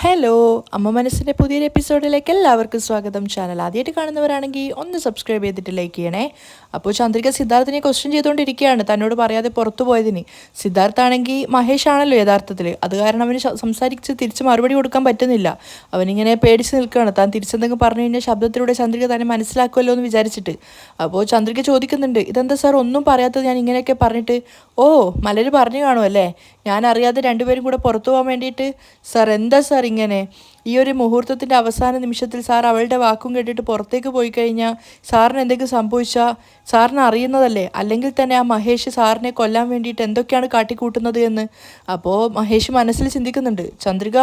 Hello അമ്മ മനസ്സിന്റെ പുതിയൊരു എപ്പിസോഡിലേക്ക് എല്ലാവർക്കും സ്വാഗതം. ചാനൽ ആദ്യമായിട്ട് കാണുന്നവരാണെങ്കിൽ ഒന്ന് സബ്സ്ക്രൈബ് ചെയ്തിട്ട് ലൈക്ക് ചെയ്യണേ. അപ്പോൾ ചന്ദ്രിക സിദ്ധാർത്ഥിനെ ക്വസ്റ്റ്യൻ ചെയ്തുകൊണ്ടിരിക്കുകയാണ്. തന്നോട് പറയാതെ പുറത്തു പോയതിന്. സിദ്ധാർത്ഥ ആണെങ്കിൽ മഹേഷ് ആണല്ലോ യഥാർത്ഥത്തിൽ അത് കാരണം അവന് സംസാരിച്ച് തിരിച്ച് മറുപടി കൊടുക്കാൻ പറ്റുന്നില്ല. അവനിങ്ങനെ പേടിച്ച് നിൽക്കുകയാണ്. താൻ തിരിച്ചെന്തെങ്കിലും പറഞ്ഞു കഴിഞ്ഞാൽ ശബ്ദത്തിലൂടെ ചന്ദ്രിക തന്നെ മനസ്സിലാക്കുമല്ലോ എന്ന് വിചാരിച്ചിട്ട്. അപ്പോൾ ചന്ദ്രിക ചോദിക്കുന്നുണ്ട് ഇതെന്താ സാർ ഒന്നും പറയാത്തത് ഞാൻ ഇങ്ങനെയൊക്കെ പറഞ്ഞിട്ട്? ഓ മലര് പറഞ്ഞു കാണുമല്ലേ? ഞാൻ അറിയാതെ രണ്ടുപേരും കൂടെ പുറത്തു പോകാൻ വേണ്ടിയിട്ട്. സാർ എന്താ സാർ ഇങ്ങനെ ഈ ഒരു മുഹൂർത്തത്തിന്റെ അവസാന നിമിഷത്തിൽ സാർ അവളുടെ വാക്കും കേട്ടിട്ട് പുറത്തേക്ക് പോയി കഴിഞ്ഞാൽ സാറിന് എന്തെങ്കിലും സംഭവിച്ചാൽ സാറിന് അറിയുന്നതല്ലേ? അല്ലെങ്കിൽ തന്നെ ആ മഹേഷ് സാറിനെ കൊല്ലാൻ വേണ്ടിയിട്ട് എന്തൊക്കെയാണ് കാട്ടിക്കൂട്ടുന്നത് എന്ന്? അപ്പോൾ മഹേഷ് മനസ്സിൽ ചിന്തിക്കുന്നുണ്ട്. ചന്ദ്രിക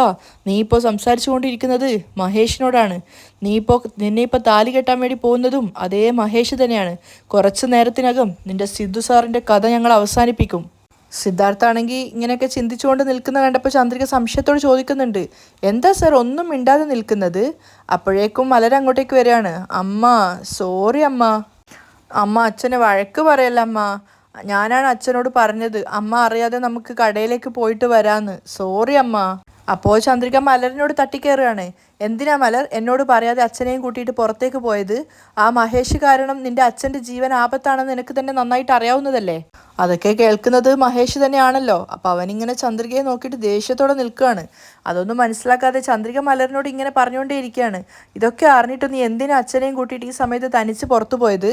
നീ ഇപ്പോൾ സംസാരിച്ചു കൊണ്ടിരിക്കുന്നത് മഹേഷിനോടാണ്. നീ ഇപ്പോൾ നിന്നെ ഇപ്പോൾ താലി കെട്ടാൻ വേണ്ടി പോകുന്നതും അതേ മഹേഷ് തന്നെയാണ്. കുറച്ച് നേരത്തിനകം നിന്റെ സിദ്ധു സാറിന്റെ കഥ ഞങ്ങൾ അവസാനിപ്പിക്കും. സിദ്ധാർത്ഥ ആണെങ്കിൽ ഇങ്ങനെയൊക്കെ ചിന്തിച്ചുകൊണ്ട് നിൽക്കുന്ന കണ്ടപ്പോൾ ചന്ദ്രിക സംശയത്തോട് ചോദിക്കുന്നുണ്ട് എന്താ സാർ ഒന്നും മിണ്ടാതെ നിൽക്കുന്നത്? അപ്പോഴേക്കും മലർ അങ്ങോട്ടേക്ക് വരികയാണ് അമ്മ സോറി അമ്മ. അമ്മ അച്ഛനെ വഴക്ക് പറയല്ല അമ്മ. ഞാനാണ് അച്ഛനോട് പറഞ്ഞത് അമ്മ അറിയാതെ നമുക്ക് കടയിലേക്ക് പോയിട്ട് വരാന്ന്. സോറി അമ്മ. അപ്പോൾ ചന്ദ്രിക മലറിനോട് തട്ടിക്കയറുകയാണ് എന്തിനാ മലർ എന്നോട് പറയാതെ അച്ഛനെയും കൂട്ടിയിട്ട് പുറത്തേക്ക് പോയത്? ആ മഹേഷ് കാരണം നിന്റെ അച്ഛന്റെ ജീവൻ ആപത്താണെന്ന് നിനക്ക് തന്നെ നന്നായിട്ട് അറിയാവുന്നതല്ലേ? അതൊക്കെ കേൾക്കുന്നത് മഹേഷ് തന്നെയാണല്ലോ. അപ്പം അവനിങ്ങനെ ചന്ദ്രികയെ നോക്കിയിട്ട് ദേഷ്യത്തോടെ നിൽക്കുകയാണ്. അതൊന്നും മനസ്സിലാക്കാതെ ചന്ദ്രിക മലറിനോട് ഇങ്ങനെ പറഞ്ഞുകൊണ്ടേയിരിക്കുകയാണ്. ഇതൊക്കെ അറിഞ്ഞിട്ട് നീ എന്തിനാ അച്ഛനെയും കൂട്ടിയിട്ട് ഈ സമയത്ത് തനിച്ച് പുറത്തു പോയത്?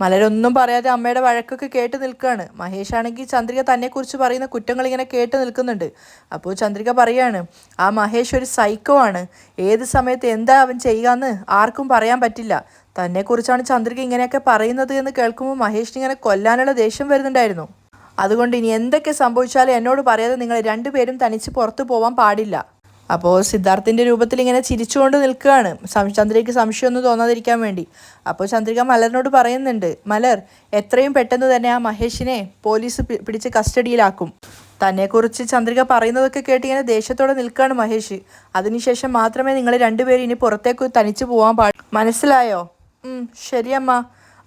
മലരൊന്നും പറയാതെ അമ്മയുടെ വഴക്കൊക്കെ കേട്ട് നിൽക്കുകയാണ് മഹേഷ് ആണെങ്കിൽ ചന്ദ്രിക തന്നെക്കുറിച്ച് പറയുന്ന കുറ്റങ്ങൾ ഇങ്ങനെ കേട്ട് നിൽക്കുന്നുണ്ട്. അപ്പോൾ ചന്ദ്രിക പറയാണ് ആ മഹേഷ് ഒരു സൈക്കോ ആണ്. ഏത് സമയത്ത് എന്താ അവൻ ചെയ്യാന്ന് ആർക്കും പറയാൻ പറ്റില്ല. തന്നെക്കുറിച്ചാണ് ചന്ദ്രിക ഇങ്ങനെയൊക്കെ പറയുന്നത് എന്ന് കേൾക്കുമ്പോൾ മഹേഷിന് ഇങ്ങനെ കൊല്ലാനുള്ള ദേഷ്യം വരുന്നുണ്ടായിരുന്നു. അതുകൊണ്ട് ഇനി എന്തൊക്കെ സംഭവിച്ചാലും എന്നോട് പറയാതെ നിങ്ങൾ രണ്ടുപേരും തനിച്ച് പുറത്തു പോവാൻ പാടില്ല. അപ്പോൾ സിദ്ധാർത്ഥിന്റെ രൂപത്തിൽ ഇങ്ങനെ ചിരിച്ചുകൊണ്ട് നിൽക്കുകയാണ്. ചന്ദ്രയ്ക്ക് സംശയമൊന്നും തോന്നാതിരിക്കാൻ വേണ്ടി. അപ്പോൾ ചന്ദ്രിക മലറിനോട് പറയുന്നുണ്ട് മലർ എത്രയും പെട്ടെന്ന് തന്നെ ആ മഹേഷിനെ പോലീസ് പിടിച്ച് കസ്റ്റഡിയിലാക്കും. തന്നെക്കുറിച്ച് ചന്ദ്രിക പറയുന്നതൊക്കെ കേട്ട് ഇങ്ങനെ ദേഷ്യത്തോടെ നിൽക്കുകയാണ് മഹേഷ്. അതിനുശേഷം മാത്രമേ നിങ്ങൾ രണ്ടുപേരും ഇനി പുറത്തേക്ക് തനിച്ച് പോകാൻ പാ മനസ്സിലായോ? ശരിയമ്മ.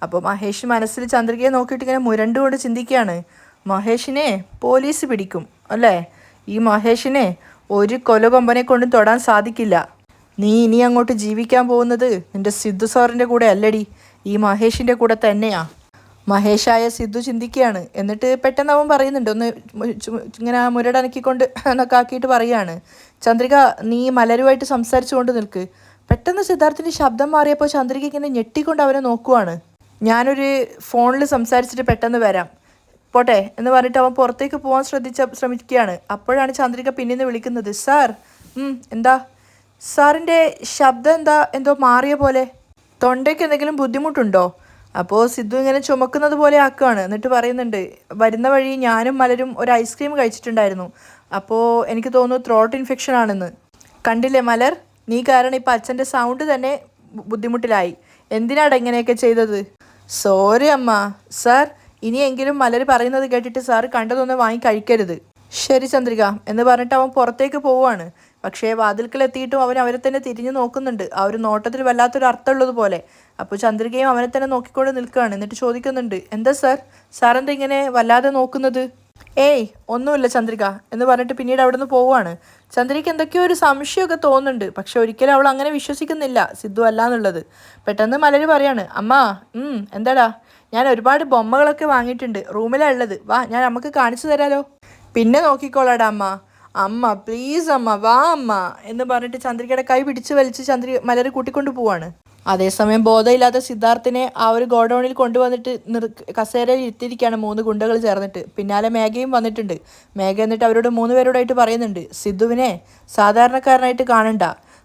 അപ്പോൾ മഹേഷ് മനസ്സിൽ ചന്ദ്രികയെ നോക്കിയിട്ട് ഇങ്ങനെ മുരണ്ടുകൊണ്ട് ചിന്തിക്കുകയാണ്. മഹേഷിനെ പോലീസ് പിടിക്കും അല്ലേ? ഈ മഹേഷിനെ ഒരു കൊലകൊമ്പനെ കൊണ്ടും തൊടാൻ സാധിക്കില്ല. നീ ഇനി അങ്ങോട്ട് ജീവിക്കാൻ പോകുന്നത് നിന്റെ സിദ്ധു സാറിന്റെ കൂടെ അല്ലടി. ഈ മഹേഷിന്റെ കൂടെ തന്നെയാ. മഹേഷായ സിദ്ധു ചിന്തിക്കുകയാണ്. എന്നിട്ട് പെട്ടെന്ന് അവൻ പറയുന്നുണ്ട്. ഒന്ന് ഇങ്ങനെ മുരടനക്കിക്കൊണ്ട് എന്നൊക്കെ ആക്കിയിട്ട് പറയാണ്. ചന്ദ്രിക നീ മലരുമായിട്ട് സംസാരിച്ചുകൊണ്ട് നിൽക്ക്. പെട്ടെന്ന് സിദ്ധാർത്ഥിന്റെ ശബ്ദം മാറിയപ്പോൾ ചന്ദ്രിക ഇങ്ങനെ ഞെട്ടിക്കൊണ്ട് അവനെ നോക്കുവാണ്. ഞാനൊരു ഫോണിൽ സംസാരിച്ചിട്ട് പെട്ടെന്ന് വരാം. പോട്ടെ എന്ന് പറഞ്ഞിട്ട് അവൻ പുറത്തേക്ക് പോകാൻ ശ്രദ്ധിച്ച ശ്രമിക്കുകയാണ്. അപ്പോഴാണ് ചന്ദ്രിക പിന്നീന്ന് വിളിക്കുന്നത് സാർ എന്താ? സാറിന്റെ ശബ്ദം എന്താ? എന്തോ മാറിയ പോലെ. തൊണ്ടയ്ക്ക് എന്തെങ്കിലും ബുദ്ധിമുട്ടുണ്ടോ? അപ്പോൾ സിദ്ധു ഇങ്ങനെ ചുമക്കുന്നത് പോലെ ആക്കുകയാണ് എന്നിട്ട് പറയുന്നുണ്ട് വരുന്ന വഴി ഞാനും മലരും ഒരു ഐസ്ക്രീം കഴിച്ചിട്ടുണ്ടായിരുന്നു. അപ്പോൾ എനിക്ക് തോന്നുന്നു ത്രോട്ട് ഇൻഫെക്ഷൻ ആണെന്ന്. കണ്ടില്ലേ മലർ? നീ കാരണം ഇപ്പം അച്ഛന്റെ സൗണ്ട് തന്നെ ബുദ്ധിമുട്ടിലായി. എന്തിനാണ് ഇങ്ങനെയൊക്കെ ചെയ്തത്? സോറി അമ്മ. സാർ ഇനിയെങ്കിലും മലർ പറയുന്നത് കേട്ടിട്ട് സാർ കണ്ടതൊന്നും വാങ്ങി കഴിക്കരുത്. ശരി ചന്ദ്രിക എന്ന് പറഞ്ഞിട്ട് അവൻ പുറത്തേക്ക് പോവുകയാണ്. പക്ഷേ വാതിൽക്കലെത്തിയിട്ടും അവൻ അവരെ തന്നെ തിരിഞ്ഞു നോക്കുന്നുണ്ട്. ആ ഒരു നോട്ടത്തിൽ വല്ലാത്തൊരു അർത്ഥമുള്ളത് പോലെ. അപ്പോൾ ചന്ദ്രികയും അവനെ തന്നെ നോക്കിക്കൊണ്ട് നിൽക്കുകയാണ്. എന്നിട്ട് ചോദിക്കുന്നുണ്ട് എന്താ സാർ എന്താ ഇങ്ങനെ വല്ലാതെ നോക്കുന്നത്? ഏയ് ഒന്നുമില്ല ചന്ദ്രിക എന്ന് പറഞ്ഞിട്ട് പിന്നീട് അവിടെ നിന്ന് പോവുകയാണ്. ചന്ദ്രിക എന്തൊക്കെയോ ഒരു സംശയമൊക്കെ തോന്നുന്നുണ്ട്. പക്ഷെ ഒരിക്കലും അവൾ അങ്ങനെ വിശ്വസിക്കുന്നില്ല. സിദ്ധു അല്ല എന്നുള്ളത് പെട്ടെന്ന് മലര് പറയാണ് അമ്മ എന്താടാ? ഞാൻ ഒരുപാട് ബൊമ്മകളൊക്കെ വാങ്ങിയിട്ടുണ്ട്. റൂമിലാണ് ഉള്ളത്. വാ ഞാൻ നമുക്ക് കാണിച്ചു തരാലോ. പിന്നെ നോക്കിക്കോളാടാ അമ്മ. അമ്മ പ്ലീസ് അമ്മ വാ അമ്മ. എന്ന് പറഞ്ഞിട്ട് ചന്ദ്രികയുടെ കൈ പിടിച്ച് വലിച്ച് ചന്ദ്രി മലര് കൂട്ടിക്കൊണ്ട് പോവാണ്. അതേസമയം ബോധമില്ലാത്ത സിദ്ധാർത്ഥിനെ ആ ഒരു ഗോഡൗണിൽ കൊണ്ടുവന്നിട്ട് നിർ കസേരയിൽ ഇരുത്തിയിരിക്കുകയാണ് മൂന്ന് ഗുണ്ടകൾ ചേർന്നിട്ട്. പിന്നാലെ മേഘയും വന്നിട്ടുണ്ട്. മേഘ എന്നിട്ട് അവരോട് മൂന്ന് പേരോടായിട്ട് പറയുന്നുണ്ട്. സിദ്ധുവിനെ സാധാരണക്കാരനായിട്ട് കാണണ്ട.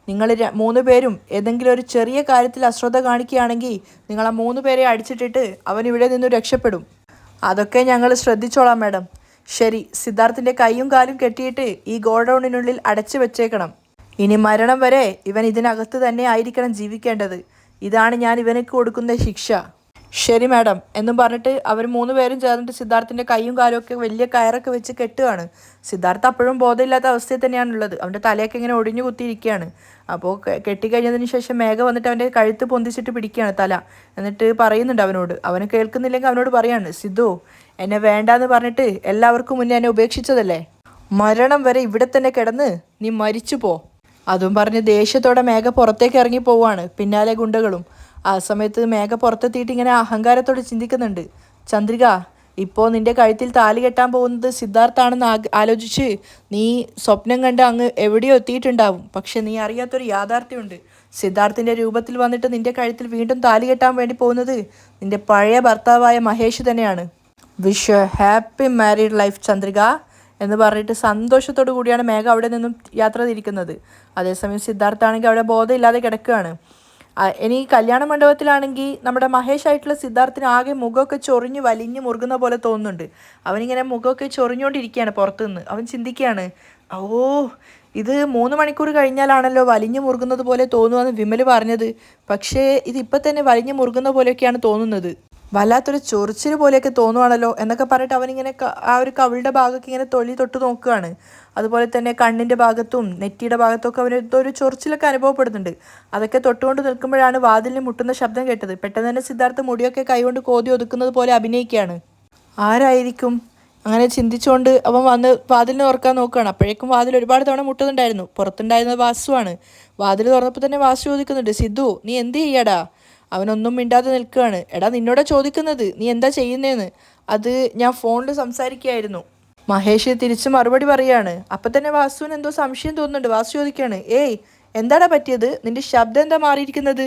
നിങ്ങൾ മൂന്ന് പേരും ഏതെങ്കിലും ഒരു ചെറിയ കാര്യത്തിൽ അശ്രദ്ധ കാണിക്കുകയാണെങ്കിൽ നിങ്ങൾ ആ മൂന്ന് പേരെ അടിച്ചിട്ടിട്ട് അവൻ ഇവിടെ നിന്ന് രക്ഷപ്പെടും. അതൊക്കെ ഞങ്ങൾ ശ്രദ്ധിച്ചോളാം മാഡം. ശരി സിദ്ധാർത്ഥിന്റെ കൈയും കാലും കെട്ടിയിട്ട് ഈ ഗോഡൗണിനുള്ളിൽ അടച്ചു വെച്ചേക്കണം. ഇനി മരണം വരെ ഇവൻ ഇതിനകത്ത് തന്നെ ആയിരിക്കണം ജീവിക്കേണ്ടത്. ഇതാണ് ഞാൻ ഇവനക്ക് കൊടുക്കുന്ന ശിക്ഷ. ശരി മാഡം. എന്നും പറഞ്ഞിട്ട് അവർ മൂന്ന് പേരും ചേർന്നിട്ട് സിദ്ധാർത്ഥിന്റെ കൈയും കാലും ഒക്കെ വലിയ കയറൊക്കെ വെച്ച് കെട്ടുകയാണ്. സിദ്ധാർത്ഥ അപ്പോഴും ബോധമില്ലാത്ത അവസ്ഥയിൽ തന്നെയാണുള്ളത്. അവന്റെ തലയൊക്കെ ഇങ്ങനെ ഒടിഞ്ഞു കുത്തിയിരിക്കുകയാണ്. അപ്പോൾ കെട്ടിക്കഴിഞ്ഞതിന് ശേഷം മേഘ വന്നിട്ട് അവന്റെ കഴുത്ത് പൊന്തിച്ചിട്ട് പിടിക്കുകയാണ് തല. എന്നിട്ട് പറയുന്നുണ്ട് അവനോട്. അവന് കേൾക്കുന്നില്ലെങ്കിൽ അവനോട് പറയാണ് സിദ്ധു എന്നെ വേണ്ടാന്ന് പറഞ്ഞിട്ട് എല്ലാവർക്കും മുന്നേ എന്നെ ഉപേക്ഷിച്ചതല്ലേ? മരണം വരെ ഇവിടെ തന്നെ കിടന്ന് നീ മരിച്ചു പോ. അതും പറഞ്ഞ് ദേഷ്യത്തോടെ മേഘ പുറത്തേക്ക് ഇറങ്ങി പോവാണ് പിന്നാലെ ഗുണ്ടകളും. ആ സമയത്ത് മേഘ പുറത്തെത്തിയിട്ട് ഇങ്ങനെ അഹങ്കാരത്തോടെ ചിന്തിക്കുന്നുണ്ട്. ചന്ദ്രിക ഇപ്പോൾ നിന്റെ കഴുത്തിൽ താലി കെട്ടാൻ പോകുന്നത് സിദ്ധാർത്ഥാണെന്ന് ആലോചിച്ച് നീ സ്വപ്നം കണ്ട് അങ്ങ് എവിടെയോ എത്തിയിട്ടുണ്ടാവും. പക്ഷെ നീ അറിയാത്തൊരു യാഥാർത്ഥ്യമുണ്ട്. സിദ്ധാർത്ഥിന്റെ രൂപത്തിൽ വന്നിട്ട് നിന്റെ കഴുത്തിൽ വീണ്ടും താലി കെട്ടാൻ വേണ്ടി പോകുന്നത് നിന്റെ പഴയ ഭർത്താവായ മഹേഷ് തന്നെയാണ്. Wish happy married life Chandrika എന്ന് പറഞ്ഞിട്ട് സന്തോഷത്തോടു കൂടിയാണ് മേഘ അവിടെ നിന്നും യാത്ര തിരിക്കുന്നത്. അതേസമയം സിദ്ധാർത്ഥാണെങ്കിൽ അവിടെ ബോധമില്ലാതെ കിടക്കുകയാണ്. ഇനി കല്യാണ മണ്ഡപത്തിലാണെങ്കിൽ നമ്മുടെ മഹേഷ് ആയിട്ടുള്ള സിദ്ധാർത്ഥിന് ആകെ മുഖമൊക്കെ ചൊറിഞ്ഞ് വലിഞ്ഞ് മുറുകുന്ന പോലെ തോന്നുന്നുണ്ട്. അവനിങ്ങനെ മുഖമൊക്കെ ചൊറിഞ്ഞുകൊണ്ടിരിക്കുകയാണ് പുറത്തുനിന്ന്. അവൻ ചിന്തിക്കുകയാണ് ഓ ഇത് മൂന്ന് മണിക്കൂർ കഴിഞ്ഞാലാണല്ലോ വലിഞ്ഞു മുറുകുന്നത് പോലെ തോന്നുമെന്ന് വിമൽ പറഞ്ഞത്. പക്ഷേ ഇത് ഇപ്പം തന്നെ വലിഞ്ഞു മുറുകുന്ന പോലെയൊക്കെയാണ് തോന്നുന്നത്. വല്ലാത്തൊരു ചൊറിച്ചിന് പോലെയൊക്കെ തോന്നുവാണല്ലോ എന്നൊക്കെ പറഞ്ഞിട്ട് അവനിങ്ങനെ ആ ഒരു കവിളുടെ ഭാഗമൊക്കെ ഇങ്ങനെ തൊലി തൊട്ട് നോക്കുകയാണ്. അതുപോലെ തന്നെ കണ്ണിന്റെ ഭാഗത്തും നെറ്റിയുടെ ഭാഗത്തും ഒക്കെ അവന് ഒരു ചൊറിച്ചിലൊക്കെ അനുഭവപ്പെടുന്നുണ്ട്. അതൊക്കെ തൊട്ടുകൊണ്ട് നിൽക്കുമ്പോഴാണ് വാതിലിന് മുട്ടുന്ന ശബ്ദം കേട്ടത്. പെട്ടെന്ന് തന്നെ സിദ്ധാർത്ഥ മുടിയൊക്കെ കൈകൊണ്ട് കോതി ഒതുക്കുന്നത് പോലെ അഭിനയിക്കുകയാണ്. ആരായിരിക്കും? അങ്ങനെ ചിന്തിച്ചുകൊണ്ട് അവൻ വന്ന് വാതിലിന് തുറക്കാൻ നോക്കുകയാണ്. അപ്പോഴേക്കും വാതിൽ ഒരുപാട് തവണ മുട്ടുന്നുണ്ടായിരുന്നു. പുറത്തുണ്ടായിരുന്നത് വാസുവാണ്. വാതിൽ തുറന്നപ്പോൾ തന്നെ വാസു ചോദിക്കുന്നുണ്ട് സിദ്ധു നീ എന്ത് ചെയ്യാടാ? അവനൊന്നും മിണ്ടാതെ നിൽക്കുകയാണ്. എടാ നിന്നോടാ ചോദിക്കുന്നത് നീ എന്താ ചെയ്യുന്നേന്ന്? അത് ഞാൻ ഫോണിൽ സംസാരിക്കുകയായിരുന്നു. മഹേഷ് തിരിച്ച് മറുപടി പറയാണ് അപ്പം തന്നെ വാസുവിന് എന്തോ സംശയം തോന്നുന്നുണ്ട്. വാസു ചോദിക്കുകയാണ് ഏയ് എന്താടാ പറ്റിയത്? നിന്റെ ശബ്ദം എന്താ മാറിയിരിക്കുന്നത്?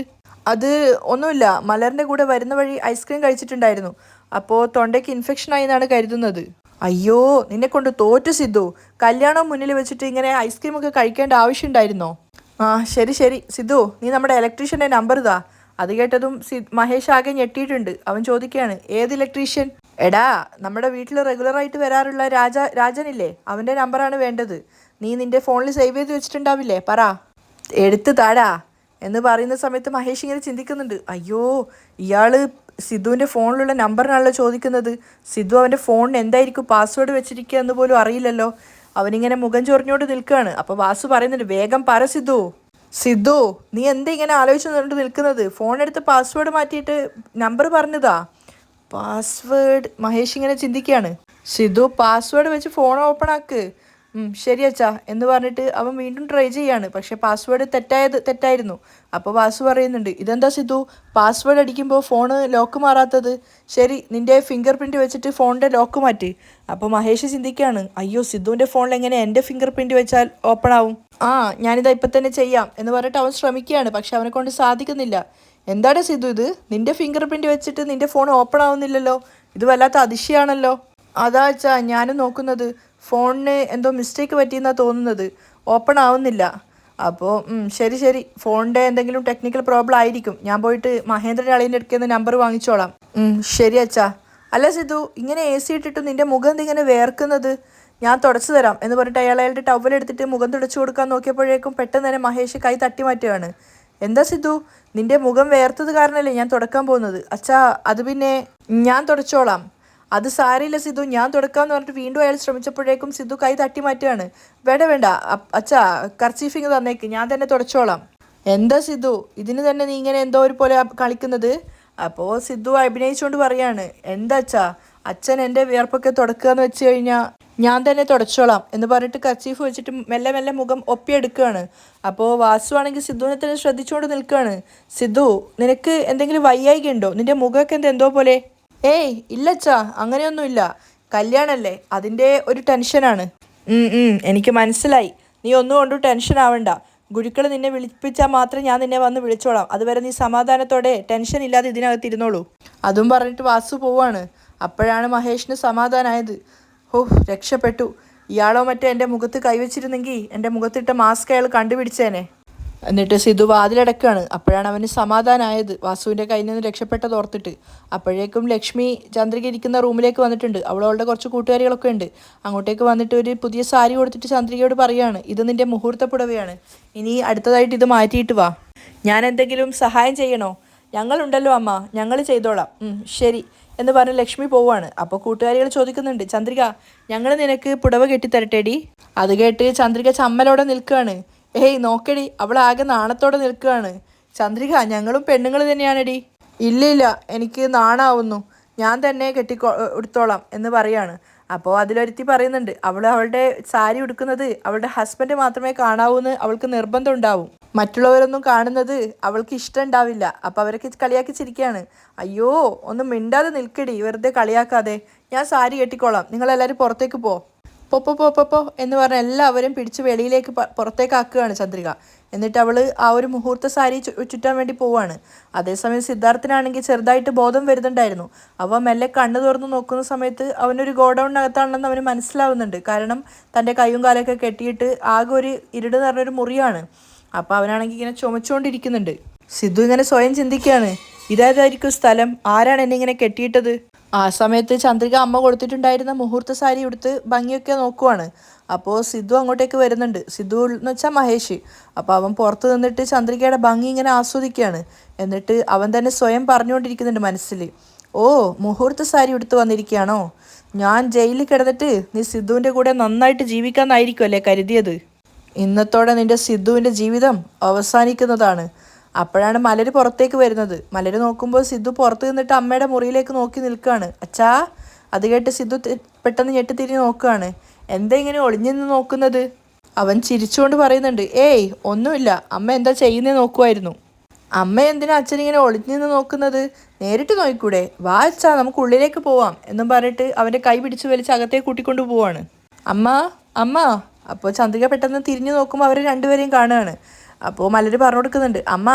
അത് ഒന്നുമില്ല. മലറിന്റെ കൂടെ വരുന്ന വഴി ഐസ്ക്രീം കഴിച്ചിട്ടുണ്ടായിരുന്നു. അപ്പോൾ തൊണ്ടയ്ക്ക് ഇൻഫെക്ഷൻ ആയി എന്നാണ് കരുതുന്നത്. അയ്യോ നിന്നെ കൊണ്ട് തോറ്റു സിദ്ധു. കല്യാണം മുന്നിൽ വെച്ചിട്ട് ഇങ്ങനെ ഐസ്ക്രീം ഒക്കെ കഴിക്കേണ്ട ആവശ്യമുണ്ടായിരുന്നോ ആ ശരി ശരി. സിദ്ധു നീ നമ്മുടെ ഇലക്ട്രീഷ്യന്റെ നമ്പർ ഇതാ. അത് കേട്ടതും മഹേഷ് ആകെ ഞെട്ടിയിട്ടുണ്ട്. അവൻ ചോദിക്കുകയാണ് ഏത് ഇലക്ട്രീഷ്യൻ എടാ നമ്മുടെ വീട്ടിൽ റെഗുലറായിട്ട് വരാറുള്ള രാജ രാജനില്ലേ? അവന്റെ നമ്പറാണ് വേണ്ടത്. നീ നിന്റെ ഫോണിൽ സേവ് ചെയ്ത് വെച്ചിട്ടുണ്ടാവില്ലേ? പറ. എടുത്ത് താടാ. എന്ന് പറയുന്ന സമയത്ത് മഹേഷ് ഇങ്ങനെ ചിന്തിക്കുന്നുണ്ട്. അയ്യോ ഇയാൾ സിദ്ധുവിന്റെ ഫോണിലുള്ള നമ്പറിനാണല്ലോ ചോദിക്കുന്നത്. സിദ്ധു അവന്റെ ഫോണിന് എന്തായിരിക്കും പാസ്വേഡ് വെച്ചിരിക്കുക എന്ന് പോലും അറിയില്ലല്ലോ. അവനിങ്ങനെ മുഖം ചൊറിഞ്ഞോണ്ട് നിൽക്കുകയാണ്. അപ്പോൾ വാസു പറയുന്നുണ്ട് വേഗം പറ സിദ്ധു. സിദ്ധു നീ എന്താ ഇങ്ങനെ ആലോചിച്ച് നിന്നിട്ട് നിൽക്കുന്നത്? ഫോൺ എടുത്ത് പാസ്വേഡ് മാറ്റിയിട്ട് നമ്പർ പറഞ്ഞതാ. പാസ്വേഡ് മഹേഷ് ഇങ്ങനെ ചിന്തിക്കുകയാണ് സിദ്ധു പാസ്വേഡ് വെച്ച് ഫോൺ ഓപ്പൺ ആക്ക്. ശരി അച്ഛാ എന്ന് പറഞ്ഞിട്ട് അവൻ വീണ്ടും ട്രൈ ചെയ്യാണ്. പക്ഷെ പാസ്വേഡ് തെറ്റായത് തെറ്റായിരുന്നു. അപ്പോൾ വാസു പറയുന്നുണ്ട് ഇതെന്താ സിദ്ധു? പാസ്വേഡ് അടിക്കുമ്പോൾ ഫോണ് ലോക്ക് മാറാത്തത്? ശരി നിന്റെ ഫിംഗർ പ്രിന്റ് വെച്ചിട്ട് ഫോണിന്റെ ലോക്ക് മാറ്റി. അപ്പോൾ മഹേഷ് ചിന്തിക്കുകയാണ് അയ്യോ സിദ്ധുവിന്റെ ഫോണിൽ എങ്ങനെ എന്റെ ഫിംഗർ പ്രിന്റ് വെച്ചാൽ ഓപ്പൺ ആവും? ആ ഞാനിതാ ഇപ്പം തന്നെ ചെയ്യാം എന്ന് പറഞ്ഞിട്ട് അവൻ ശ്രമിക്കുകയാണ്. പക്ഷെ അവനെ കൊണ്ട് സാധിക്കുന്നില്ല. എന്താണ് സിദ്ധു ഇത്? നിന്റെ ഫിംഗർ പ്രിന്റ് വെച്ചിട്ട് നിന്റെ ഫോൺ ഓപ്പൺ ആവുന്നില്ലല്ലോ? ഇത് വല്ലാത്ത അതിശയാണല്ലോ? അതാ അച്ഛാ ഞാനും നോക്കുന്നത്. ഫോണിന് എന്തോ മിസ്റ്റേക്ക് പറ്റിയെന്നാണ് തോന്നുന്നത്. ഓപ്പൺ ആവുന്നില്ല. അപ്പോൾ ശരി ശരി. ഫോണിന്റെ എന്തെങ്കിലും ടെക്നിക്കൽ പ്രോബ്ലം ആയിരിക്കും. ഞാൻ പോയിട്ട് മഹേന്ദ്രൻ അളിയന്റെ അടുക്കൽ നിന്ന് നമ്പർ വാങ്ങിച്ചോളാം. ശരി അച്ഛാ. അല്ല സിദ്ധു ഇങ്ങനെ എ സി ഇട്ടിട്ട് നിന്റെ മുഖം എന്തിങ്ങനെ വേർക്കുന്നത്? ഞാൻ തുടച്ചു തരാം എന്ന് പറഞ്ഞിട്ട് അയാൾ അയാളുടെ ടവൽ എടുത്തിട്ട് മുഖം തുടച്ചു കൊടുക്കാൻ നോക്കിയപ്പോഴേക്കും പെട്ടെന്ന് തന്നെ മഹേഷ് കൈ തട്ടി മാറ്റുകയാണ്. എന്താ സിദ്ധു? നിന്റെ മുഖം വേർത്തത് കാരണമല്ലേ ഞാൻ തുടക്കാൻ പോകുന്നത്? അച്ഛാ അത് പിന്നെ ഞാൻ തുടച്ചോളാം. അത് സാരയില്ല സിദ്ധു ഞാൻ തുടക്കാന്ന് പറഞ്ഞിട്ട് വീണ്ടും അയാൾ ശ്രമിച്ചപ്പോഴേക്കും സിദ്ധു കൈ തട്ടി മാറ്റുകയാണ്. വേണ്ട വേണ്ട അച്ഛാ കർച്ചീഫിങ് തന്നേക്ക് ഞാൻ തന്നെ തുടച്ചോളാം. എന്താ സിദ്ധു ഇതിന് തന്നെ നീ ഇങ്ങനെ എന്തോ ഒരു പോലെ കളിക്കുന്നത്? അപ്പോൾ സിദ്ധു അഭിനയിച്ചുകൊണ്ട് പറയാണ് എന്താ അച്ഛാ അച്ഛൻ എന്റെ വിയർപ്പൊക്കെ തുടക്കുക എന്ന് വെച്ച് കഴിഞ്ഞാൽ ഞാൻ തന്നെ തുടച്ചോളാം എന്ന് പറഞ്ഞിട്ട് കർച്ചീഫ് വെച്ചിട്ട് മെല്ലെ മെല്ലെ മുഖം ഒപ്പിയെടുക്കുകയാണ്. അപ്പോൾ വാസു ആണെങ്കിൽ സിദ്ധുവിനെ തന്നെ ശ്രദ്ധിച്ചുകൊണ്ട് നിൽക്കുകയാണ്. സിദ്ധു നിനക്ക് എന്തെങ്കിലും വയ്യായിക ഉണ്ടോ നിന്റെ മുഖമൊക്കെ എന്താ എന്തോ പോലെ? ഏയ് ഇല്ലച്ചാ അങ്ങനെയൊന്നുമില്ല. കല്യാണല്ലേ അതിന്റെ ഒരു ടെൻഷനാണ്. എനിക്ക് മനസ്സിലായി. നീ ഒന്നും കൊണ്ടും ടെൻഷൻ ആവണ്ട. ഗുരുക്കൾ നിന്നെ വിളിപ്പിച്ചാൽ മാത്രം ഞാൻ നിന്നെ വന്ന് വിളിച്ചോളാം. അതുവരെ നീ സമാധാനത്തോടെ ടെൻഷൻ ഇല്ലാതെ ഇതിനകത്ത് ഇരുന്നോളൂ. അതും പറഞ്ഞിട്ട് വാസു പോവാണ്. അപ്പോഴാണ് മഹേഷിന് സമാധാനമായത് ഓ രക്ഷപ്പെട്ടു. ഇയാളോ മറ്റേ എന്റെ മുഖത്ത് കൈവച്ചിരുന്നെങ്കിൽ എന്റെ മുഖത്തിട്ട മാസ്ക് അയാൾ കണ്ടുപിടിച്ചേനെ. എന്നിട്ട് സിധു വാതിലടക്കുകയാണ് അപ്പോഴാണ് അവന് സമാധാനമായത് വാസുവിന്റെ കയ്യിൽ നിന്ന് രക്ഷപ്പെട്ടത് ഓർത്തിട്ട്. അപ്പോഴേക്കും ലക്ഷ്മി ചന്ദ്രിക ഇരിക്കുന്ന റൂമിലേക്ക് വന്നിട്ടുണ്ട്. അവളവളുടെ കുറച്ച് കൂട്ടുകാരികളൊക്കെ ഉണ്ട്. അങ്ങോട്ടേക്ക് വന്നിട്ട് ഒരു പുതിയ സാരി കൊടുത്തിട്ട് ചന്ദ്രികയോട് പറയാണ്. ഇത് നിന്റെ മുഹൂർത്ത പുടവയാണ്. ഇനി അടുത്തതായിട്ട് ഇത് മാറ്റിയിട്ട് വാ. ഞാൻ എന്തെങ്കിലും സഹായം ചെയ്യണോ? ഞങ്ങളുണ്ടല്ലോ അമ്മ. ഞങ്ങൾ ചെയ്തോളാം. ശരി. എന്ന് പറഞ്ഞ് ലക്ഷ്മി പോവാണ്. അപ്പോൾ കൂട്ടുകാരികൾ ചോദിക്കുന്നുണ്ട്. ചന്ദ്രിക ഞങ്ങൾ നിനക്ക് പുടവ കെട്ടിത്തരട്ടേടി? അത് കേട്ട് ചന്ദ്രിക ചമ്മലോടെ നിൽക്കുകയാണ്. ഏയ് നോക്കടി അവൾ ആകെ നാണത്തോടെ നിൽക്കുകയാണ്. ചന്ദ്രിക ഞങ്ങളും പെണ്ണുങ്ങൾ തന്നെയാണെടി. ഇല്ല ഇല്ല എനിക്ക് നാണാവുന്നു. ഞാൻ തന്നെ കെട്ടിക്കോ എടുത്തോളാം എന്ന് പറയാണ്. അപ്പോൾ അതിലൊരുത്തി പറയുന്നുണ്ട് അവൾ അവളുടെ സാരി ഉടുക്കുന്നത് അവളുടെ ഹസ്ബൻഡ് മാത്രമേ കാണാവൂ എന്ന് അവൾക്ക് നിർബന്ധം ഉണ്ടാവും മറ്റുള്ളവരൊന്നും കാണുന്നത് അവൾക്ക് ഇഷ്ടം ഉണ്ടാവില്ല. അപ്പോൾ അവരൊക്കെ കളിയാക്കി ചിരിക്കുകയാണ്. അയ്യോ ഒന്നും മിണ്ടാതെ നിൽക്കടി വെറുതെ കളിയാക്കാതെ. ഞാൻ സാരി കെട്ടിക്കോളാം. നിങ്ങളെല്ലാവരും പുറത്തേക്ക് പോ. പോ പോ പോ പോ പോ എന്ന് പറഞ്ഞ് എല്ലാവരും പിടിച്ച് വെളിയിലേക്ക് പുറത്തേക്കാക്കുകയാണ് ചന്ദ്രിക. എന്നിട്ട് അവൾ ആ ഒരു മുഹൂർത്ത സാരി ചുറ്റാൻ വേണ്ടി പോവാണ്. അതേസമയം സിദ്ധാർത്ഥനാണെങ്കിൽ ചെറുതായിട്ട് ബോധം വരുന്നുണ്ടായിരുന്നു. അവ മെല്ലെ കണ്ണു തുറന്ന് നോക്കുന്ന സമയത്ത് അവനൊരു ഗോഡൗണിനകത്താണെന്ന് അവന് മനസ്സിലാവുന്നുണ്ട്. കാരണം തന്റെ കൈയും കാലൊക്കെ കെട്ടിയിട്ട് ആകെ ഒരു ഇരുട് നിറഞ്ഞൊരു മുറിയാണ്. അപ്പോൾ അവനാണെങ്കിൽ ഇങ്ങനെ ചുമച്ചുകൊണ്ടിരിക്കുന്നുണ്ട്. സിദ്ധു ഇങ്ങനെ സ്വയം ചിന്തിക്കുകയാണ്. ഇതായതായിരിക്കും സ്ഥലം? ആരാണ് എന്നെ ഇങ്ങനെ കെട്ടിയിട്ടത്? ആ സമയത്ത് ചന്ദ്രിക അമ്മ കൊടുത്തിട്ടുണ്ടായിരുന്ന മുഹൂർത്ത സാരി ഉടുത്ത് ഭംഗിയൊക്കെ നോക്കുവാണ്. അപ്പോൾ സിദ്ധു അങ്ങോട്ടേക്ക് വരുന്നുണ്ട്. സിദ്ധു എന്ന് വെച്ചാൽ മഹേഷ്. അപ്പോൾ അവൻ പുറത്ത് നിന്നിട്ട് ചന്ദ്രികയുടെ ഭംഗി ഇങ്ങനെ ആസ്വദിക്കുകയാണ്. എന്നിട്ട് അവൻ തന്നെ സ്വയം പറഞ്ഞുകൊണ്ടിരിക്കുന്നുണ്ട് മനസ്സിൽ ഓ മുഹൂർത്ത സാരി ഉടുത്ത് വന്നിരിക്കുകയാണോ? ഞാൻ ജയിലിൽ കിടന്നിട്ട് നീ സിദ്ധുവിന്റെ കൂടെ നന്നായിട്ട് ജീവിക്കാമെന്നായിരിക്കും അല്ലേ കരുതിയത്? ഇന്നത്തോടെ നിന്റെ സിദ്ധുവിന്റെ ജീവിതം അവസാനിക്കുന്നതാണ്. അപ്പോഴാണ് മലര് പുറത്തേക്ക് വരുന്നത്. മലര് നോക്കുമ്പോൾ സിദ്ധു പുറത്ത് നിന്നിട്ട് അമ്മയുടെ മുറിയിലേക്ക് നോക്കി നിൽക്കുകയാണ്. അച്ഛാ അത് കേട്ട് സിദ്ധു പെട്ടെന്ന് ഞെട്ടിത്തിരിഞ്ഞ് നോക്കുകയാണ്. എന്താ ഇങ്ങനെ ഒളിഞ്ഞു നിന്ന് നോക്കുന്നത്? അവൻ ചിരിച്ചുകൊണ്ട് പറയുന്നുണ്ട്. ഏയ് ഒന്നുമില്ല. അമ്മ എന്താ ചെയ്യുന്നത് നോക്കുമായിരുന്നു അമ്മ എന്തിനാ അച്ഛൻ ഇങ്ങനെ ഒളിഞ്ഞു നിന്ന് നോക്കുന്നത്? നേരിട്ട് നോക്കിക്കൂടെ. വാ അച്ഛാ നമുക്ക് ഉള്ളിലേക്ക് പോവാം. എന്നും പറഞ്ഞിട്ട് അവന്റെ കൈ പിടിച്ചു വലിച്ച് അകത്തേക്ക് കൂട്ടിക്കൊണ്ട് പോവാണ്. അമ്മ അമ്മ. അപ്പോൾ ചന്ദ്രിക പെട്ടെന്ന് തിരിഞ്ഞു നോക്കുമ്പോൾ അവർ രണ്ടുപേരെയും കാണുകയാണ്. അപ്പോൾ മലര് പറഞ്ഞു കൊടുക്കുന്നുണ്ട് അമ്മ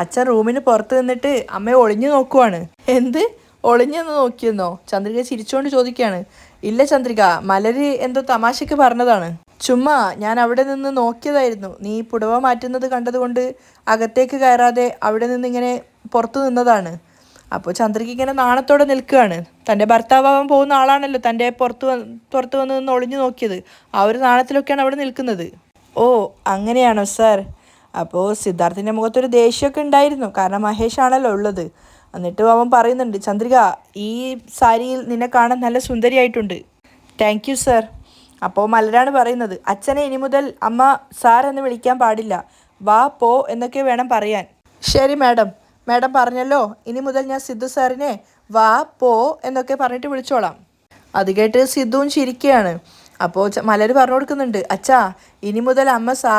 അച്ഛൻ റൂമിന് പുറത്ത് നിന്നിട്ട് അമ്മയെ ഒളിഞ്ഞു നോക്കുവാണ്. എന്ത്? ഒളിഞ്ഞെന്ന് നോക്കിയെന്നോ? ചന്ദ്രിക ചിരിച്ചുകൊണ്ട് ചോദിക്കുകയാണ് ഇല്ല ചന്ദ്രിക മലര് എന്തോ തമാശയ്ക്ക് പറഞ്ഞതാണ്. ചുമ്മാ ഞാൻ അവിടെ നിന്ന് നോക്കിയതായിരുന്നു. നീ പുടവ മാറ്റുന്നത് കണ്ടതുകൊണ്ട് അകത്തേക്ക് കയറാതെ അവിടെ നിന്ന് ഇങ്ങനെ പുറത്തു നിന്നതാണ്. അപ്പോൾ ചന്ദ്രിക ഇങ്ങനെ നാണത്തോടെ നിൽക്കുകയാണ്. തന്റെ ഭർത്താവാൻ പോകുന്ന ആളാണല്ലോ തന്റെ പുറത്ത് പുറത്ത് വന്ന് നിന്ന് ഒളിഞ്ഞു നോക്കിയത്. ആ ഒരു നാണത്തിലൊക്കെയാണ് അവിടെ നിൽക്കുന്നത്. ഓ അങ്ങനെയാണോ സാർ? അപ്പോൾ സിദ്ധാർത്ഥിന്റെ മുഖത്തൊരു ദേഷ്യമൊക്കെ ഉണ്ടായിരുന്നു. കാരണം മഹേഷ് ആണല്ലോ ഉള്ളത്. എന്നിട്ട് അവൻ പറയുന്നുണ്ട് ചന്ദ്രിക ഈ സാരിയിൽ നിന്നെ കാണാൻ നല്ല സുന്ദരിയായിട്ടുണ്ട്. താങ്ക് യു സർ അപ്പോൾ മലരാണ് പറയുന്നത് അച്ഛനെ ഇനി മുതൽ അമ്മ സാർ എന്ന് വിളിക്കാൻ പാടില്ല. വാ പോ എന്നൊക്കെ വേണം പറയാൻ. ശരി മാഡം. മാഡം പറഞ്ഞല്ലോ ഇനി മുതൽ ഞാൻ സിദ്ധു സാറിനെ വാ പോ എന്നൊക്കെ പറഞ്ഞിട്ട് വിളിച്ചോളാം. അത് കേട്ട് സിദ്ധുവും ചിരിക്കുകയാണ്. അപ്പോൾ മലര് പറഞ്ഞു കൊടുക്കുന്നുണ്ട് അച്ഛാ ഇനി മുതൽ അമ്മ സാ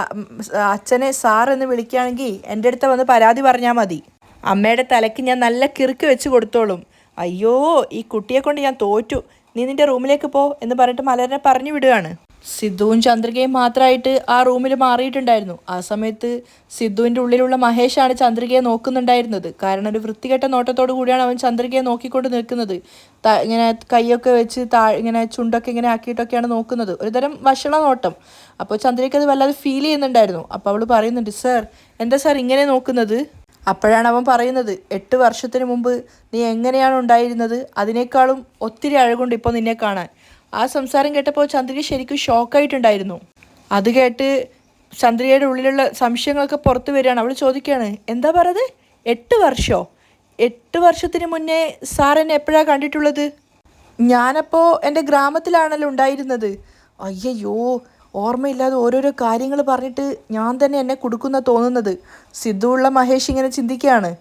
അച്ഛനെ സാർ എന്ന് വിളിക്കുകയാണെങ്കിൽ എന്റെ അടുത്ത് വന്ന് പരാതി പറഞ്ഞാൽ മതി. അമ്മയുടെ തലയ്ക്ക് ഞാൻ നല്ല കിറുക്ക് വെച്ച് കൊടുത്തോളും. അയ്യോ ഈ കുട്ടിയെ കൊണ്ട് ഞാൻ തോറ്റു. നീ നിന്റെ റൂമിലേക്ക് പോ എന്ന് പറഞ്ഞിട്ട് മലരനെ പറഞ്ഞു വിടുകയാണ്. സിദ്ധുവും ചന്ദ്രികയും മാത്രമായിട്ട് ആ റൂമിൽ മാറിയിട്ടുണ്ടായിരുന്നു. ആ സമയത്ത് സിദ്ധുവിന്റെ ഉള്ളിലുള്ള മഹേഷാണ് ചന്ദ്രികയെ നോക്കുന്നുണ്ടായിരുന്നത്. കാരണം ഒരു വൃത്തികെട്ട നോട്ടത്തോടു കൂടിയാണ് അവൻ ചന്ദ്രികയെ നോക്കിക്കൊണ്ട് നിൽക്കുന്നത്. ഇങ്ങനെ കൈയൊക്കെ വെച്ച് താ ഇങ്ങനെ ചുണ്ടൊക്കെ ഇങ്ങനെ ആക്കിയിട്ടൊക്കെയാണ് നോക്കുന്നത്. ഒരുതരം വഷള നോട്ടം. അപ്പോൾ ചന്ദ്രിക അത് വല്ലാതെ ഫീൽ ചെയ്യുന്നുണ്ടായിരുന്നു. അപ്പോൾ അവൾ പറയുന്നുണ്ട് സർ എന്താ സാർ ഇങ്ങനെ നോക്കുന്നത്? അപ്പോഴാണ് അവൻ പറയുന്നത് എട്ട് വർഷത്തിന് മുമ്പ് നീ എങ്ങനെയാണ് ഉണ്ടായിരുന്നത്? അതിനേക്കാളും ഒത്തിരി അഴകുണ്ട് ഇപ്പോൾ നിന്നെ കാണാൻ. ആ സംസാരം കേട്ടപ്പോൾ ചന്ദ്രിക ശരിക്കും ഷോക്കായിട്ടുണ്ടായിരുന്നു. അത് കേട്ട് ചന്ദ്രികയുടെ ഉള്ളിലുള്ള സംശയങ്ങളൊക്കെ പുറത്തു വരികയാണ്. അവൾ ചോദിക്കുകയാണ് എന്താ പറയുന്നത് എട്ട് വർഷമോ എട്ട് വർഷത്തിന് മുന്നേ സാർ എന്നെ എപ്പോഴാണ് കണ്ടിട്ടുള്ളത്? ഞാനപ്പോൾ എന്റെ ഗ്രാമത്തിലാണല്ലോ ഉണ്ടായിരുന്നത്. അയ്യയ്യോ ഓർമ്മയില്ലാതെ ഓരോരോ കാര്യങ്ങൾ പറഞ്ഞിട്ട് ഞാൻ തന്നെ എന്നെ കൊടുക്കുന്ന തോന്നുന്നത്. സിദ്ധുവുള്ള മഹേഷ് ഇങ്ങനെ ചിന്തിക്കുകയാണ്.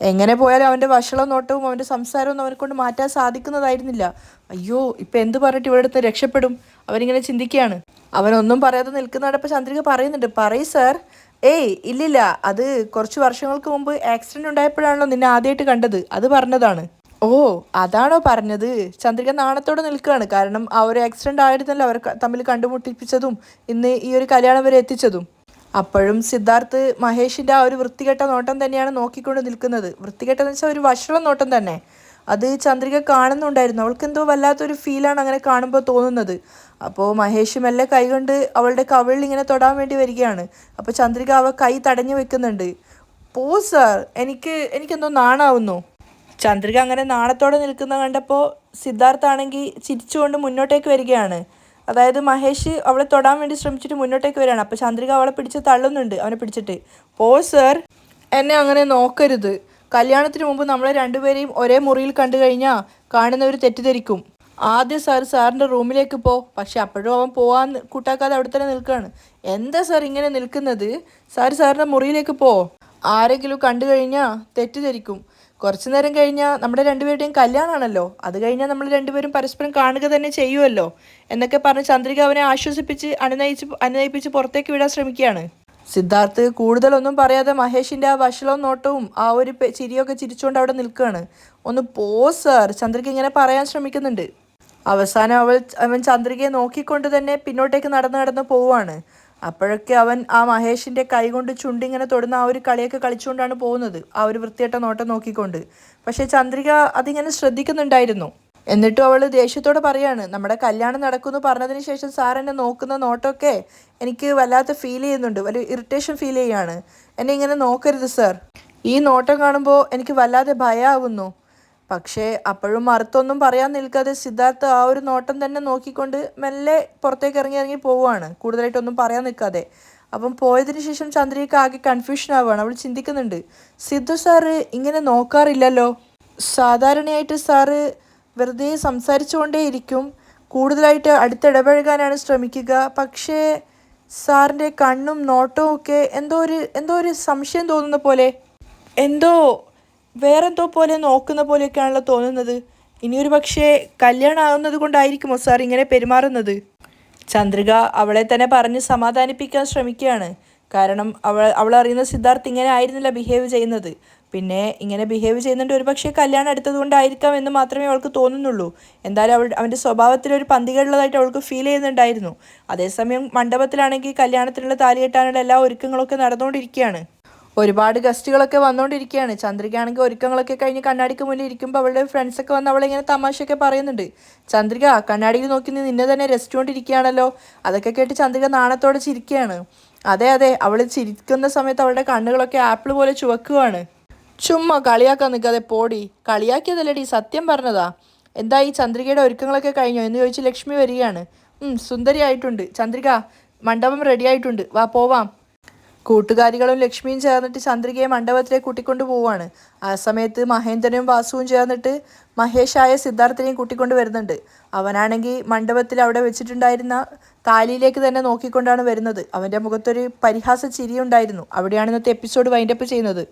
എങ്ങനെ പോയാലും അവന്റെ വഷള നോട്ടവും അവന്റെ സംസാരവും അവനെ കൊണ്ട് മാറ്റാൻ സാധിക്കുന്നതായിരുന്നില്ല. അയ്യോ ഇപ്പം എന്ത് പറഞ്ഞിട്ട് ഇവിടെ അടുത്ത് രക്ഷപ്പെടും? അവനിങ്ങനെ ചിന്തിക്കുകയാണ്. അവനൊന്നും പറയാതെ നിൽക്കുന്നതോടൊപ്പം ചന്ദ്രിക പറയുന്നുണ്ട്. പറയ് സാർ. ഏയ് ഇല്ലില്ല. അത് കുറച്ച് വർഷങ്ങൾക്ക് മുമ്പ് ആക്സിഡന്റ് ഉണ്ടായപ്പോഴാണല്ലോ നിന്നെ ആദ്യമായിട്ട് കണ്ടത്. അത് പറഞ്ഞതാണ്. ഓ അതാണോ പറഞ്ഞത്? ചന്ദ്രിക നാണത്തോടെ നിൽക്കുകയാണ്. കാരണം ആ ഒരു ആക്സിഡന്റ് ആയിരുന്നല്ലോ അവർ തമ്മിൽ കണ്ടുമുട്ടിപ്പിച്ചതും ഇന്ന് ഈ ഒരു കല്യാണം വരെ എത്തിച്ചതും. അപ്പോഴും സിദ്ധാർത്ഥ് മഹേഷിന്റെ ആ ഒരു വൃത്തികെട്ട നോട്ടം തന്നെയാണ് നോക്കിക്കൊണ്ട് നിൽക്കുന്നത്. വൃത്തികെട്ടെന്ന് വെച്ചാൽ ഒരു വഷളം നോട്ടം തന്നെ. അത് ചന്ദ്രിക കാണുന്നുണ്ടായിരുന്നു. അവൾക്ക് എന്തോ വല്ലാത്തൊരു ഫീലാണ് അങ്ങനെ കാണുമ്പോൾ തോന്നുന്നത്. അപ്പോൾ മഹേഷ് മെല്ലെ കൈകൊണ്ട് അവളുടെ കവിളിൽ ഇങ്ങനെ തൊടാൻ വേണ്ടി വരികയാണ്. അപ്പോൾ ചന്ദ്രിക അവ കൈ തടഞ്ഞു വെക്കുന്നുണ്ട്. പോ സാർ എനിക്ക് എനിക്കെന്തോ നാണാവുന്നു. ചന്ദ്രിക അങ്ങനെ നാണത്തോടെ നിൽക്കുന്ന കണ്ടപ്പോൾ സിദ്ധാർത്ഥാണെങ്കിൽ ചിരിച്ചുകൊണ്ട് മുന്നോട്ടേക്ക് വരികയാണ്. അതായത് മഹേഷ് അവളെ തൊടാൻ വേണ്ടി ശ്രമിച്ചിട്ട് മുന്നോട്ടേക്ക് വരികയാണ്. അപ്പോൾ ചന്ദ്രിക അവളെ പിടിച്ച് തള്ളുന്നുണ്ട് അവനെ പിടിച്ചിട്ട്. പോ സർ. എന്നെ അങ്ങനെ നോക്കരുത്. കല്യാണത്തിന് മുമ്പ് നമ്മളെ രണ്ടുപേരെയും ഒരേ മുറിയിൽ കണ്ടു കഴിഞ്ഞാൽ കാണുന്നവർ തെറ്റിദ്ധരിക്കും. ആദ്യം സാർ സാറിന്റെ റൂമിലേക്ക് പോ. പക്ഷെ അപ്പോഴും അവൻ പോവാൻ കൂട്ടാക്കാതെ അവിടെ തന്നെ നിൽക്കുകയാണ് എന്താ സാർ ഇങ്ങനെ നിൽക്കുന്നത്? സാർ സാറിന്റെ മുറിയിലേക്ക് പോ. ആരെങ്കിലും കണ്ടു കഴിഞ്ഞാൽ തെറ്റിദ്ധരിക്കും. കുറച്ചു നേരം കഴിഞ്ഞാൽ നമ്മുടെ രണ്ടുപേരുടെയും കല്യാണമാണല്ലോ അത് കഴിഞ്ഞാൽ നമ്മൾ രണ്ടുപേരും പരസ്പരം കാണുക തന്നെ ചെയ്യുമല്ലോ എന്നൊക്കെ പറഞ്ഞ് ചന്ദ്രിക അവനെ ആശ്വസിപ്പിച്ച് അനുനയിച്ച് അനുനയിപ്പിച്ച് പുറത്തേക്ക് വിടാൻ ശ്രമിക്കുകയാണ്. സിദ്ധാർത്ഥ് കൂടുതലൊന്നും പറയാതെ മഹേഷിന്റെ ആ വഷളവും നോട്ടവും ആ ഒരു ചിരിയൊക്കെ ചിരിച്ചുകൊണ്ട് അവിടെ നിൽക്കുകയാണ്. ഒന്ന് പോ സാർ ചന്ദ്രിക ഇങ്ങനെ പറയാൻ ശ്രമിക്കുന്നുണ്ട്. അവസാനം അവൾ അവൻ ചന്ദ്രികയെ നോക്കിക്കൊണ്ട് തന്നെ പിന്നോട്ടേക്ക് നടന്ന് നടന്ന് പോവുകയാണ്. അപ്പോഴൊക്കെ അവൻ ആ മഹേഷിന്റെ കൈ കൊണ്ട് ചുണ്ടിങ്ങനെ തൊടുന്ന ആ ഒരു കളിയൊക്കെ കളിച്ചുകൊണ്ടാണ് പോകുന്നത് ആ ഒരു വൃത്തിയട്ട നോട്ടം നോക്കിക്കൊണ്ട്. പക്ഷേ ചന്ദ്രിക അതിങ്ങനെ ശ്രദ്ധിക്കുന്നുണ്ടായിരുന്നു. എന്നിട്ടും അവൾ ദേഷ്യത്തോടെ പറയാണ് നമ്മുടെ കല്യാണം നടക്കുമെന്ന് പറഞ്ഞതിന് ശേഷം സാർ എന്നെ നോക്കുന്ന നോട്ടമൊക്കെ എനിക്ക് വല്ലാത്ത ഫീൽ ചെയ്യുന്നുണ്ട് വലിയ ഇറിറ്റേഷൻ ഫീൽ ചെയ്യാണ്. എന്നെ ഇങ്ങനെ നോക്കരുത് സാർ. ഈ നോട്ടം കാണുമ്പോൾ എനിക്ക് വല്ലാതെ ഭയമാവുന്നു പക്ഷേ അപ്പോഴും മറുത്തൊന്നും പറയാൻ നിൽക്കാതെ സിദ്ധാർത്ഥ് ആ ഒരു നോട്ടം തന്നെ നോക്കിക്കൊണ്ട് മെല്ലെ പുറത്തേക്ക് ഇറങ്ങി ഇറങ്ങി പോവുകയാണ്. കൂടുതലായിട്ടൊന്നും പറയാൻ നിൽക്കാതെ. അപ്പം പോയതിന് ശേഷം ചന്ദ്രിക ആകെ കൺഫ്യൂഷൻ ആവുകയാണ്. അവൾ ചിന്തിക്കുന്നുണ്ട് സിദ്ധു സാറ് ഇങ്ങനെ നോക്കാറില്ലല്ലോ? സാധാരണയായിട്ട് സാറ് വെറുതെ സംസാരിച്ചുകൊണ്ടേ ഇരിക്കും കൂടുതലായിട്ട് അടുത്തിടപഴകാനാണ് ശ്രമിക്കുക. പക്ഷേ സാറിന്റെ കണ്ണും നോട്ടവും ഒക്കെ എന്തോ ഒരു എന്തോ ഒരു സംശയം തോന്നുന്ന പോലെ. എന്തോ? വേറെന്തോ പോലെ നോക്കുന്ന പോലെയൊക്കെയാണല്ലോ തോന്നുന്നത്. ഇനിയൊരു പക്ഷേ കല്യാണം ആകുന്നത് കൊണ്ടായിരിക്കുമോ സാർ ഇങ്ങനെ പെരുമാറുന്നത്? ചന്ദ്രിക അവളെ തന്നെ പറഞ്ഞ് സമാധാനിപ്പിക്കാൻ ശ്രമിക്കുകയാണ്. കാരണം അവൾ അവൾ അറിയുന്ന സിദ്ധാർത്ഥ് ഇങ്ങനെ ആയിരുന്നില്ല ബിഹേവ് ചെയ്യുന്നത്. പിന്നെ ഇങ്ങനെ ബിഹേവ് ചെയ്യുന്നുണ്ട് ഒരു പക്ഷേ കല്യാണം എടുത്തത് കൊണ്ടായിരിക്കാം എന്ന് മാത്രമേ അവൾക്ക് തോന്നുന്നുള്ളൂ. എന്തായാലും അവൾ അവന്റെ സ്വഭാവത്തിൽ ഒരു പന്തികളുള്ളതായിട്ട് അവൾക്ക് ഫീൽ ചെയ്യുന്നുണ്ടായിരുന്നു. അതേസമയം മണ്ഡപത്തിലാണെങ്കിൽ കല്യാണത്തിനുള്ള താലി കെട്ടാനുള്ള എല്ലാ ഒരുക്കങ്ങളൊക്കെ നടന്നുകൊണ്ടിരിക്കുകയാണ്. ഒരുപാട് ഗസ്റ്റുകളൊക്കെ വന്നുകൊണ്ടിരിക്കുകയാണ് ചന്ദ്രികയാണെങ്കിൽ ഒരുക്കങ്ങളൊക്കെ കഴിഞ്ഞ് കണ്ണാടിക്ക് മുന്നിൽ ഇരിക്കുമ്പോൾ അവളുടെ ഫ്രണ്ട്സൊക്കെ വന്ന് അവളിങ്ങനെ തമാശയൊക്കെ പറയുന്നുണ്ട്. ചന്ദ്രിക കണ്ണാടിയിൽ നോക്കി നീ നിന്നെ തന്നെ രസിച്ചുകൊണ്ടിരിക്കുകയാണല്ലോ അതൊക്കെ കേട്ട് ചന്ദ്രിക നാണത്തോടെ ചിരിക്കുകയാണ്. അതെ അതെ അവൾ ചിരിക്കുന്ന സമയത്ത് അവളുടെ കണ്ണുകളൊക്കെ ആപ്പിൾ പോലെ ചുവക്കുകയാണ്. ചുമ്മാ കളിയാക്കാൻ നിൽക്കാതെ പോടി. കളിയാക്കിയതല്ലടി സത്യം പറഞ്ഞതാ. എന്താ ഈ ചന്ദ്രികയുടെ ഒരുക്കങ്ങളൊക്കെ കഴിഞ്ഞോ എന്ന് ചോദിച്ച് ലക്ഷ്മി വരികയാണ്. ഉം, സുന്ദരിയായിട്ടുണ്ട്. ചന്ദ്രിക മണ്ഡപം റെഡിയായിട്ടുണ്ട് വാ പോവാം. കൂട്ടുകാരികളും ലക്ഷ്മിയും ചേർന്നിട്ട് ചന്ദ്രികയെ മണ്ഡപത്തിലേക്ക് കൂട്ടിക്കൊണ്ട് പോവാണ് ആ സമയത്ത് മഹേന്ദ്രനും വാസുവും ചേർന്നിട്ട് മഹേഷായ സിദ്ധാർത്ഥനെയും കൂട്ടിക്കൊണ്ട് വരുന്നുണ്ട്. അവനാണെങ്കിൽ മണ്ഡപത്തിൽ അവിടെ വെച്ചിട്ടുണ്ടായിരുന്ന താലിയിലേക്ക് തന്നെ നോക്കിക്കൊണ്ടാണ് വരുന്നത്. അവന്റെ മുഖത്തൊരു പരിഹാസ ചിരിയുണ്ടായിരുന്നു അവിടെയാണ് ഇന്നത്തെ എപ്പിസോഡ് വൈൻഡപ്പ് ചെയ്യുന്നത്.